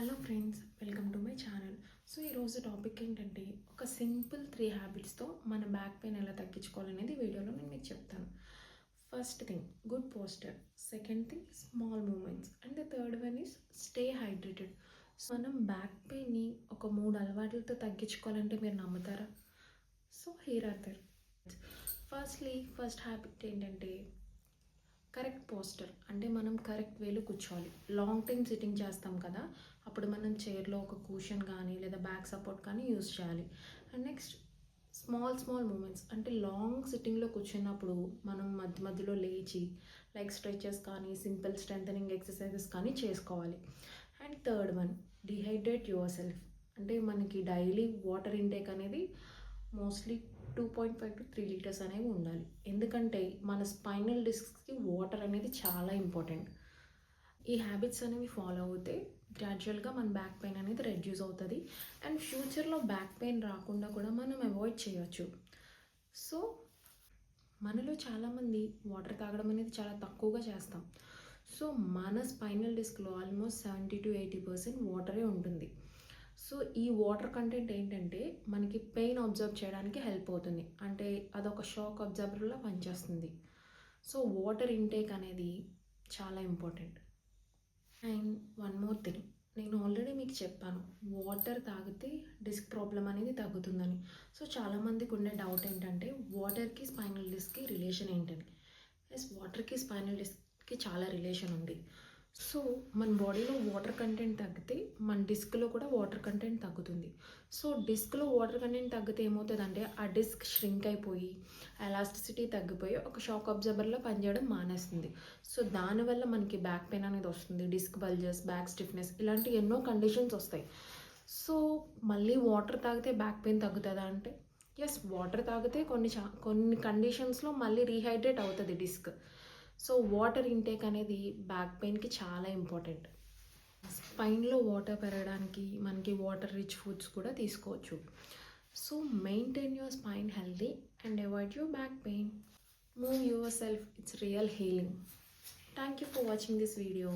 Hello friends welcome to my channel. So ఈరోజు topic ఏంటంటే ఒక సింపుల్ త్రీ హ్యాబిట్స్తో మన బ్యాక్ పెయిన్ ఎలా తగ్గించుకోవాలనేది వీడియోలో నేను మీకు చెప్తాను. First thing good posture. Second thing small movements. And the third one is stay hydrated. So మనం బ్యాక్ పెయిన్ని ఒక మూడు అలవాట్లతో తగ్గించుకోవాలంటే మీరు నమ్ముతారా? So here are the firstly first habit ఏంటంటే కరెక్ట్ పోస్టర్ అంటే మనం కరెక్ట్ వేలో కూర్చోవాలి. లాంగ్ టైం సిట్టింగ్ చేస్తాం కదా అప్పుడు మనం చైర్లో ఒక కూషన్ కానీ లేదా బ్యాక్ సపోర్ట్ కానీ యూస్ చేయాలి. And next small small movements అంటే లాంగ్ సిట్టింగ్లో కూర్చున్నప్పుడు మనం మధ్య మధ్యలో లేచి లైక్ స్ట్రెచెస్ కానీ సింపుల్ స్ట్రెంథనింగ్ ఎక్సర్సైజెస్ కానీ చేసుకోవాలి. And third one dehydrate yourself అంటే మనకి డైలీ వాటర్ ఇంటేక్ అనేది mostly two point five to three litres అనేవి ఉండాలి. ఎందుకంటే మన స్పైనల్ డిస్క్కి వాటర్ అనేది చాలా ఇంపార్టెంట్. ఈ హ్యాబిట్స్ అనేవి ఫాలో అవుతే గ్రాడ్యువల్గా మన బ్యాక్ పెయిన్ అనేది రెడ్యూస్ అవుతుంది. అండ్ ఫ్యూచర్లో బ్యాక్ పెయిన్ రాకుండా కూడా మనం అవాయిడ్ చేయొచ్చు. సో మనలో చాలామంది వాటర్ తాగడం అనేది చాలా తక్కువగా చేస్తాం. సో మన స్పైనల్ డిస్క్లో almost seventy to eighty percent వాటరే ఉంటుంది. సో ఈ వాటర్ కంటెంట్ ఏంటంటే మనకి పెయిన్ అబ్జర్వ్ చేయడానికి హెల్ప్ అవుతుంది. అంటే అదొక షాక్ అబ్జర్వర్లా పనిచేస్తుంది. సో వాటర్ ఇంటేక్ అనేది చాలా important. And one more thing. నేను ఆల్రెడీ మీకు చెప్పాను. వాటర్ తాగితే డిస్క్ ప్రాబ్లం అనేది తగ్గుతుందని. సో చాలామందికి ఉండే డౌట్ ఏంటంటే వాటర్కి స్పైనల్ డిస్క్కి రిలేషన్ ఏంటని. ఎస్ వాటర్కి స్పైనల్ డిస్క్కి చాలా రిలేషన్ ఉంది. సో మన బాడీలో వాటర్ కంటెంట్ తగ్గితే మన డిస్క్లో కూడా వాటర్ కంటెంట్ తగ్గుతుంది. సో డిస్క్లో వాటర్ కంటెంట్ తగ్గితే ఏమవుతుందంటే ఆ డిస్క్ ష్రింక్ అయిపోయి ఎలాస్టిసిటీ తగ్గిపోయి ఒక షాక్ అబ్జర్వర్లో పనిచేయడం మానేస్తుంది. సో దానివల్ల మనకి బ్యాక్ పెయిన్ అనేది వస్తుంది డిస్క్ బల్జెస్ బ్యాక్ స్టిఫ్నెస్ ఇలాంటి ఎన్నో కండిషన్స్ వస్తాయి. సో మళ్ళీ వాటర్ తాగితే బ్యాక్ పెయిన్ తగ్గుతుందా అంటే? ఎస్ వాటర్ తాగితే కొన్ని చా కొన్ని కండిషన్స్లో మళ్ళీ రీహైడ్రేట్ అవుతుంది డిస్క్ సో వాటర్ ఇంటేక్ అనేది బ్యాక్ పెయిన్కి చాలా ఇంపార్టెంట్. స్పైన్లో వాటర్ పెరగడానికి మనకి వాటర్ రిచ్ ఫుడ్స్ కూడా తీసుకోవచ్చు. So maintain your spine healthy and avoid your back pain. Move yourself it's real healing. Thank you for watching this video.